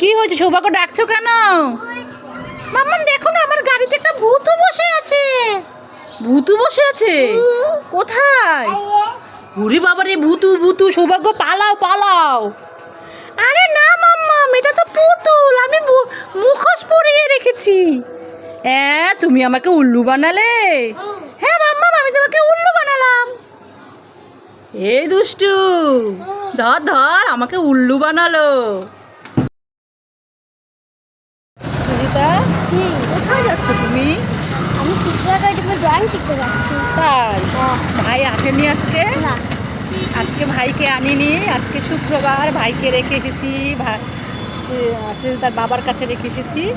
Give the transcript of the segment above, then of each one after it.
কি হয়েছে? সৌভাগ্য ডাকছো কেন? মাম্মাম, দেখো না, আমার গাড়িতে একটা ভূতু বসে আছে। ভূতু বসে আছে? কোথায়? উরি বাবা রে, ভূতু ভূতু, সৌভাগ্য, পালাও পালাও। আরে না, মাম্মাম, এটা তো পুতুল, আমি মুখোশ পরিয়ে রেখেছি। হ্যাঁ তুমি আমাকে উল্লু বানালে। হ্যাঁ মাম্মাম, আমি তোমাকে উল্লু বানালাম। এই দুষ্টু, ধর ধর, আমাকে উল্লু বানালো সুজিতা কোথায় যাচ্ছ তুমি আমি সুপ্রিয়া একাডেমি ড্রয়িং শিখতে যাচ্ছি তাই? ভাই আসেনি আজকে? না। আজকে ভাইকে আনিনি। আজকে শুক্রবার ভাইকে রেখে এসেছি। সে- সুজিতার বাবার কাছে রেখে এসেছি।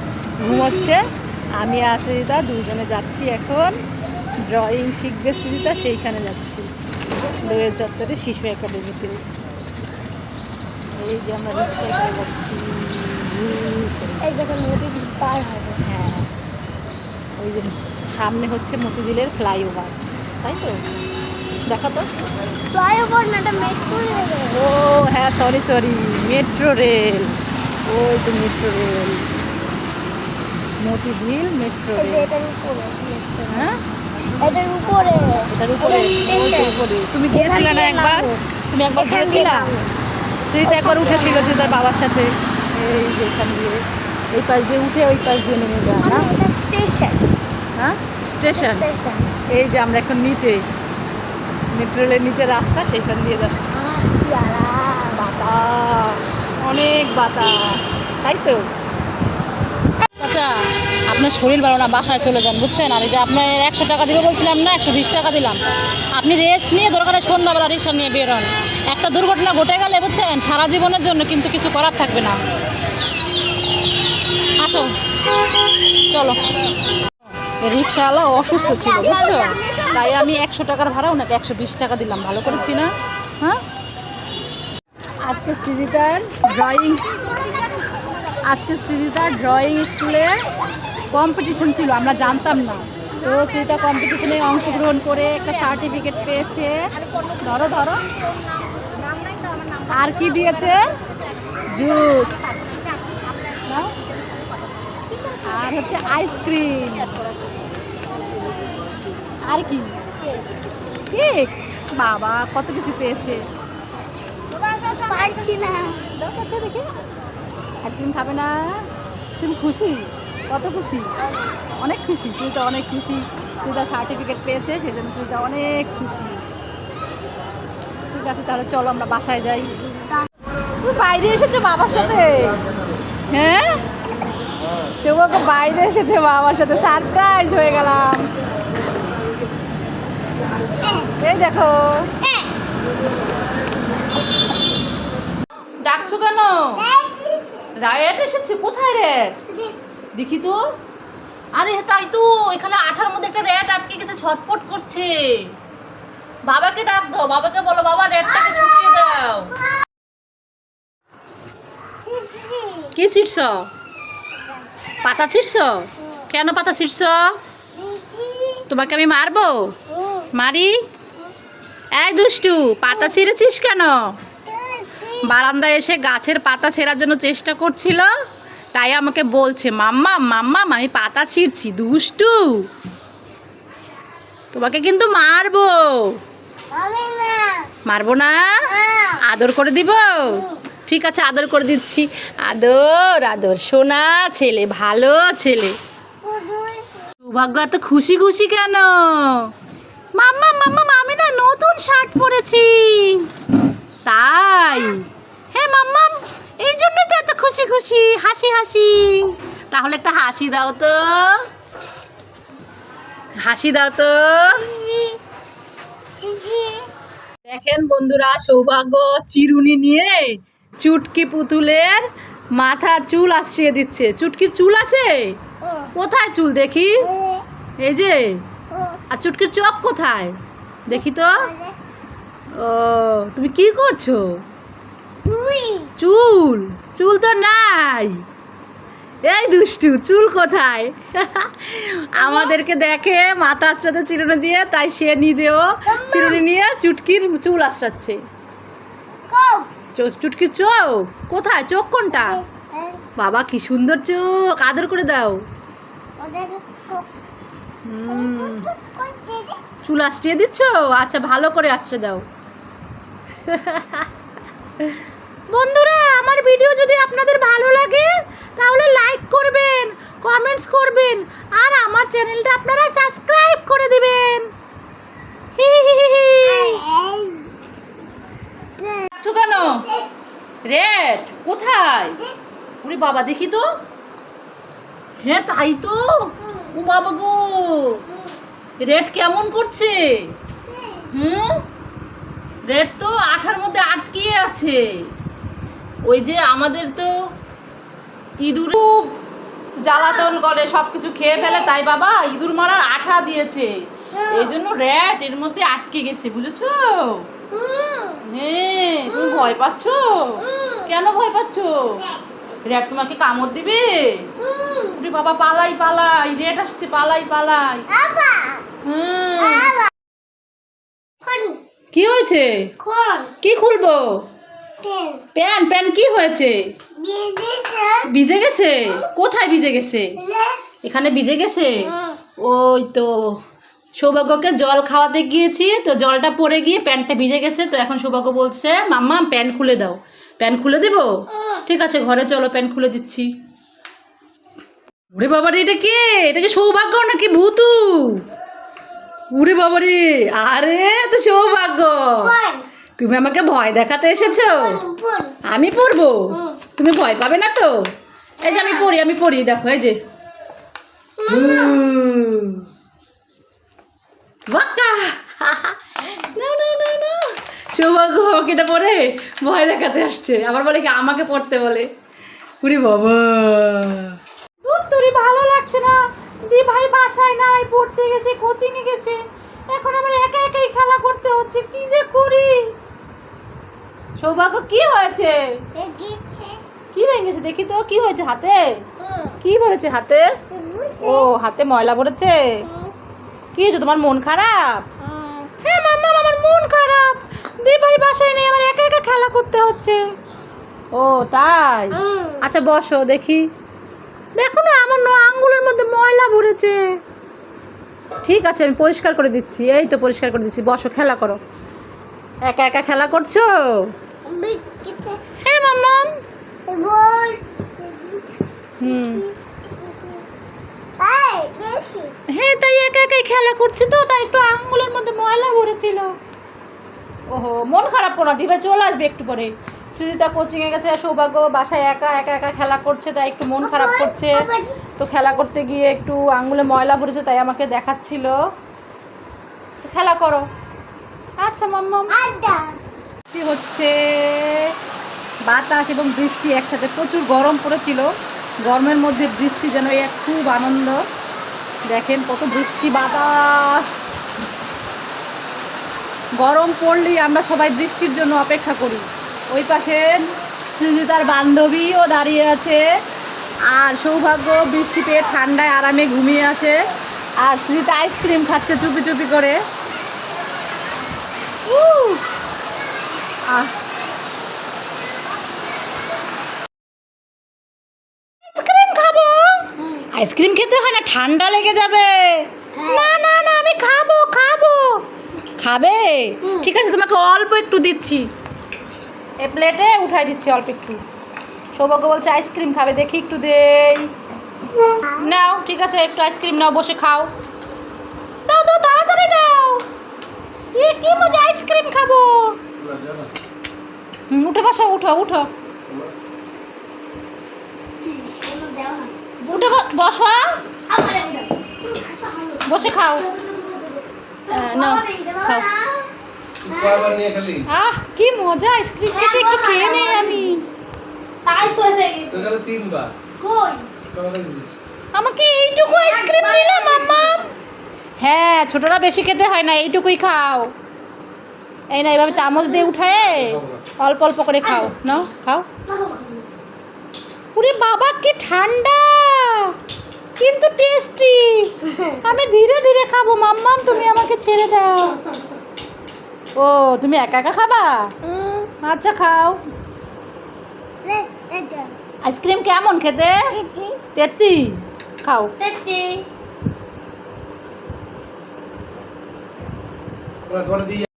ঘুমোচ্ছে। আমি আর সুজিতা দুজনে যাচ্ছি এখন। ড্রয়িং শিখবে সুজিতা সেইখানে যাচ্ছি। দোয়ের চত্বরে শিশু একাডেমিতে এই যে আমরা রিক্সায় যাচ্ছি। এই দেখো নদী পার হবে। ওই যে সামনে হচ্ছে মতিঝিলের ফ্লাইওভার তাই তো? দেখো তো। ফ্লাইওভার না মেট্রো রেল ও হ্যাঁ সরি সরি মেট্রো রেল ওই তো metro rail Motijheel metro rail হ্যাঁ? এটার উপরে। এটার উপরে তুমি গিয়েছিলে না একবার? তুমি একবার গিয়েছিলা। সেটা একবার উঠেছিল সে তার বাবার সাথে। এই যে এখান দিয়ে এই পাশ দিয়ে উঠে ওই পাশ দিয়ে নেমে যায় না স্টেশন। হ্যাঁ? স্টেশন? এই যে আমরা এখন নিচে মেট্রো রেলের নিচে রাস্তা সেখান দিয়ে যাচ্ছি। বাতাস। অনেক বাতাস তাই তো? চাচা আপনার শরীর ভালো না বাসায় চলে যান বুঝছেন? আর এই যে আপনার একশো টাকা দিবে বলছিলাম না একশো বিশ টাকা দিলাম। আপনি রেস্ট নিয়ে দরকারে সন্ধ্যাবেলা রিক্সা নিয়ে বেরোন একটা দুর্ঘটনা ঘটে গেলে বুঝছেন সারা জীবনের জন্য কিন্তু কিছু করার থাকবে না। আসো। চলো। রিক্সাওয়ালা অসুস্থ ছিল, বুঝছ? তাই আমি একশো টাকার ভাড়া, ওনাকে একশো বিশ টাকা দিলাম। ভালো করেছি না হ্যাঁ? আজকে সৃজিতার ড্রয়িং আজকে সৃজিতার ড্রয়িং স্কুলে কম্পিটিশন ছিল, আমরা জানতাম না। তো সৃজিতা কম্পিটিশনে অংশগ্রহণ করে একটা সার্টিফিকেট পেয়েছে। ধরো ধরো। আর কি দিয়েছে? জুস আর হচ্ছে আইসক্রিম আর কি? কেক বাবা কত কিছু পেয়েছে। পারছি না। আইসক্রিম খাবে না। তুমি খুশি? কত খুশি? অনেক খুশি। সুজিতা অনেক খুশি। সুজিতা সার্টিফিকেট পেয়েছে সেই জন্য সুজিতা অনেক খুশি। ঠিক আছে তাহলে চলো আমরা বাসায় যাই। তুমি বাইরে এসেছ বাবার সাথে? হ্যাঁ? সৌভাগ্য বাইরে এসেছে বাবার সাথে। সারপ্রাইজ হয়ে গেলাম। এই দেখো। ডাকছো কেন? রায়ট এসেছে। কোথায় র্যাট? দেখি তো। আরে তাই তো এখানে আঠার মধ্যে একটা র্যাট আটকে গেছে ছটফট করছে। বাবাকে ডাক দাও বাবাকে বলো বাবা র্যাটটাকে ছুটিয়ে দাও। কি ছিটছ? পাতা ছিটছ কেন পাতা ছিটছ তোমাকে আমি মারবো? মারি? এই দুষ্টু পাতা ছিঁড়েছিস কেন? বারান্দায় এসে গাছের পাতা ছেঁড়ার জন্য চেষ্টা করছিল তাই আমাকে বলছে মাম্মা মাম্মা আমি পাতা ছিঁড়ছি দুষ্টু। তোমাকে কিন্তু মারবো। মারবো না। আদর করে দিব? ঠিক আছে, আদর করে দিচ্ছি। আদর আদর। সোনা ছেলে, ভালো ছেলে। সৌভাগ্য, এত খুশি খুশি কেন? মাম্মা মাম্মা, আমি না নতুন শার্ট পরেছি। তাই? হ্যাঁ মাম্মাম এই জন্যই তো এত খুশি খুশি। হাসি হাসি। তাহলে একটা হাসি দাও তো। হাসি দাও তো। দেখেন বন্ধুরা, সৌভাগ্য, চিরুনি নিয়ে চুটকি পুতুলের মাথা চুল আশ্রিয়ে দিচ্ছে। চুটকির চুল আছে? কোথায় চুল দেখি? এই যে। আর চুটকির চোখ কোথায়? দেখি তো। ও তুমি কি করছ? চুল। চুল তো নাই। এই দুষ্টু চুল কোথায়? আমাদেরকে দেখে মাথা আশ্রাতে চিরুনি দিয়ে তাই সে নিজেও চিরুনি নিয়ে চুটকির চুল আশ্রাচ্ছে। চো- চুটকির চোখ? কোথায়? চোখ কোনটা? বাবা, কি সুন্দর চোখ। আদর করে দাও। চুল আশ্রিয়ে দিচ্ছ? আচ্ছা ভালো করে আশ্রে দাও। বন্ধুরা, আমার ভিডিও যদি আপনাদের ভালো লাগে, তাহলে লাইক করবেন কমেন্টস করবেন, আর আমার চ্যানেলটা আপনারা সাবস্ক্রাইব করে দিবেন। রেড কোথায়? ওরে বাবা দেখি তো। হ্যাঁ তাই তো। ও বাবা গো। রেড কেমন করছে? হুম? রেড তো আঠার মধ্যে আটকিয়ে আছে। ওই যে আমাদের তো ইঁদুর জ্বালাতন করে সব কিছু খেয়ে ফেলে। তাই বাবা ইঁদুর মারার আঠা দিয়েছে। এই জন্য র্যাট এর মধ্যে আটকে গেছে বুঝেছ? হ্যাঁ তুমি ভয় পাচ্ছ? কেন ভয় পাচ্ছ? র্যাট তোমাকে কামড় দিবে? ওরে বাবা পালাই পালাই রেট আসছে পালাই পালাই। হুম কি হয়েছে? কি খুলবো? প্যান প্যান কি হয়েছে? ভিজে গেছে? কোথায় ভিজে গেছে? এখানে ভিজে গেছে? ওই তো। সৌভাগ্যকে জল খাওয়াতে গিয়েছি তো জলটা পড়ে গিয়ে প্যান্টটা ভিজে গেছে তো এখন সৌভাগ্য বলছে মাম্মা প্যান্ট খুলে দাও। প্যান্ট খুলে দেবো? ঠিক আছে ঘরে চলো প্যান্ট খুলে দিচ্ছি। ওরে বাবারে এটা কে? এটা কি সৌভাগ্য নাকি ভূতু? উরে বাবারে আরে তো সৌভাগ্য। তুমি আমাকে ভয় দেখাতে এসেছ? আমি পড়ব? তুমি ভয় পাবে না তো? এই যে আমি পড়ি আমি পড়ি দেখো এই যে। বাক্কা না না না না সৌভাগ্য এটা পরে ভয় দেখাতে আসছে। আবার বলে কি আমাকে পড়তে বলে। উরি বাবা! দুধ তোরই ভালো লাগছে না। দি ভাই বাসায় নাই পড়তে গেছে কোচিংয়ে গেছে। এখন আমার একা একাই খেলা করতে হচ্ছে কি যে করি? সৌভাগ্য কি হয়েছে? কি ভেঙেছে? দেখি তো কি হয়েছে হাতে? কি ভরেছে হাতে? ও হাতে ময়লা ভরেছে? কি হয়েছে তোমার মন খারাপ? হ্যাঁ মাম্মা আমার মন খারাপ। দি ভাই বাসায় নেই আমার একা একা খেলা করতে হচ্ছে। ও তাই? আচ্ছা বসো দেখি। দেখো না আমার ন আঙ্গুলের মধ্যে ময়লা ভরেছে। ঠিক আছে আমি পরিষ্কার করে দিচ্ছি। এই তো পরিষ্কার করে দিচ্ছি। বসো খেলা করো। একা একা খেলা করছ? হ্যাঁ মাম্মাম হুম। হ্যাঁ তাই একা একাই খেলা করছি তো তাই একটু আঙ্গুলের মধ্যে ময়লা ভরেছিল। ওহো মন খারাপ না দিবে চলে আসবে একটু পরে। সৃজিতা কোচিংয়ে গেছে সৌভাগ্য বাসায় একা একা একা খেলা করছে তাই একটু মন খারাপ করছে। তো খেলা করতে গিয়ে একটু আঙ্গুলে ময়লা ভরেছে তাই আমাকে দেখাচ্ছিল। তো খেলা করো। আচ্ছা মাম্মাম বৃষ্টি হচ্ছে? বাতাস এবং বৃষ্টি একসাথে প্রচুর গরম পড়েছিল। গরমের মধ্যে বৃষ্টি যেন এক খুব আনন্দ। দেখেন কত বৃষ্টি, বাতাস। গরম পড়লেই আমরা সবাই বৃষ্টির জন্য অপেক্ষা করি। ওই পাশে সৃজিতার বান্ধবীও দাঁড়িয়ে আছে। আর সৌভাগ্য বৃষ্টি পেয়ে ঠান্ডায় আরামে ঘুমিয়ে আছে। আর সৃজিতা আইসক্রিম খাচ্ছে চুপি চুপি করে। আহ আইসক্রিম খাব আইসক্রিম খেতে হয় না? ঠান্ডা লেগে যাবে। না না না আমি খাব খাব। খাবে? ঠিক আছে তোমাকে অল্প একটু দিচ্ছি। এ প্লেটে উঠাই দিচ্ছি অল্প একটু। সৌভাগ্য বলছে আইসক্রিম খাবে দেখি একটু দেই। নাও ঠিক আছে একটু আইসক্রিম নাও বসে খাও। দাও দাও তাড়াতাড়ি দাও। এ কি মজা আইসক্রিম খাব। উঠে বসো উঠো উঠো। উঠে বসো বসে খাও। হ্যাঁ, নাও খাও। কয়বার নিয়ে খেলি। আহ কি মজা আইসক্রিম খেতে একটু খেয়ে নেই আমি? আমাকে এইটুকু আইসক্রিম দিলে মাম্মা হ্যাঁ ছোটরা বেশি খেতে হয় না এইটুকুই খাও। এই না এইভাবে চামচ দিয়ে উঠায় অল্প অল্প করে খাও। নাও খাও। পুরে বাবা কি ঠান্ডা। কিন্তু টেস্টি আমি ধীরে ধীরে খাব মাম্মাম তুমি আমাকে ছেড়ে দাও। ও তুমি একা একা খাবা? আচ্ছা খাও। আইসক্রিম কেমন খেতে? তেত্তি খাও। দিয়ে